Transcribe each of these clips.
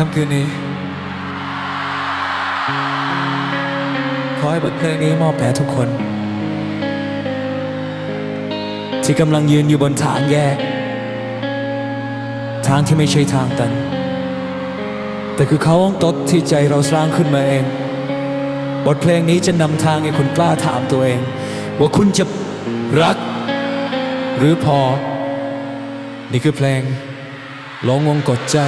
ค่ำคืนนี้ ขอให้บทเพลงนี้มอบแด่ทุกคน ที่กำลังยืนอยู่บนทางแยก ทางที่ไม่ใช่ทางตัน แต่คือเขาองตดที่ใจเราสร้างขึ้นมาเอง บทเพลงนี้จะนำทางให้คุณกล้าถามตัวเอง ว่าคุณจะรัก หรือพอ นี่คือเพลงลองวงกดใจ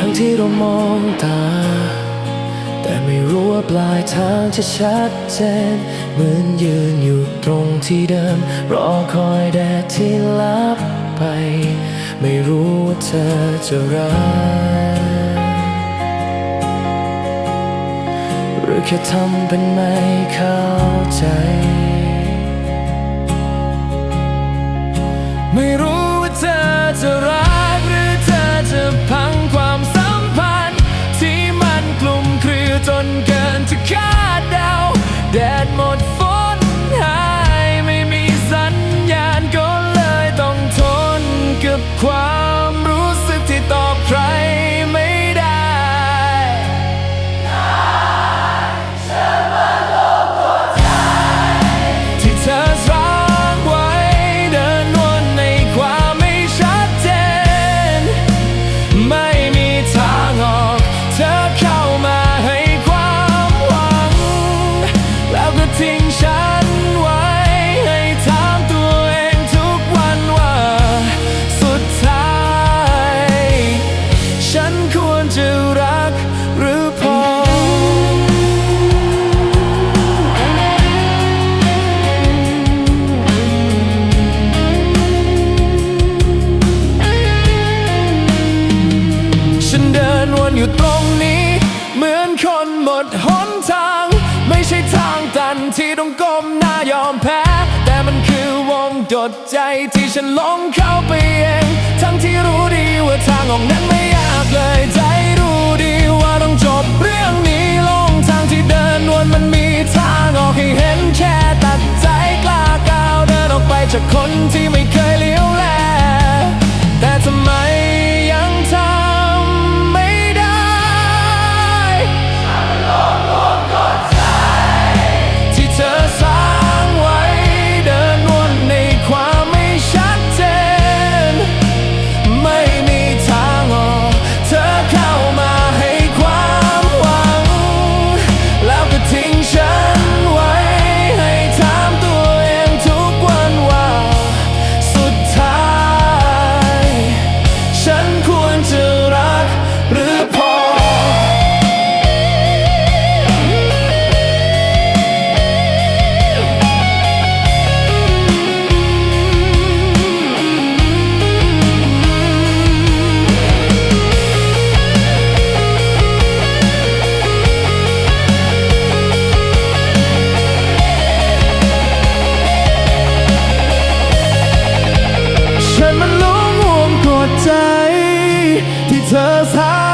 กี่ครั้งที่เรามองตา แต่ไม่รู้ว่าปลายทางจะชัดเจน เหมือนยืนอยู่ตรงที่เดิม รอคอยแดดที่ลับไป ไม่รู้ว่าเธอจะรักหรือแค่ทำเป็นไม่เข้าใจ ทิ้งฉันไว้ ให้ถามตัวเองทุกวันว่า สุดท้าย ฉันควรจะรักหรือพอ ฉันเดินวนอยู่ตรงนี้ เหมือนคนหมดหน มแพ้ แต่มันคือวงดดใจที่ฉันหลงเข้าไปเอง ทั้งที่รู้ดีว่าทางออกนั้นไม่ยากเลยใจรู้ดีว่าต้องจบเรื่อง Just how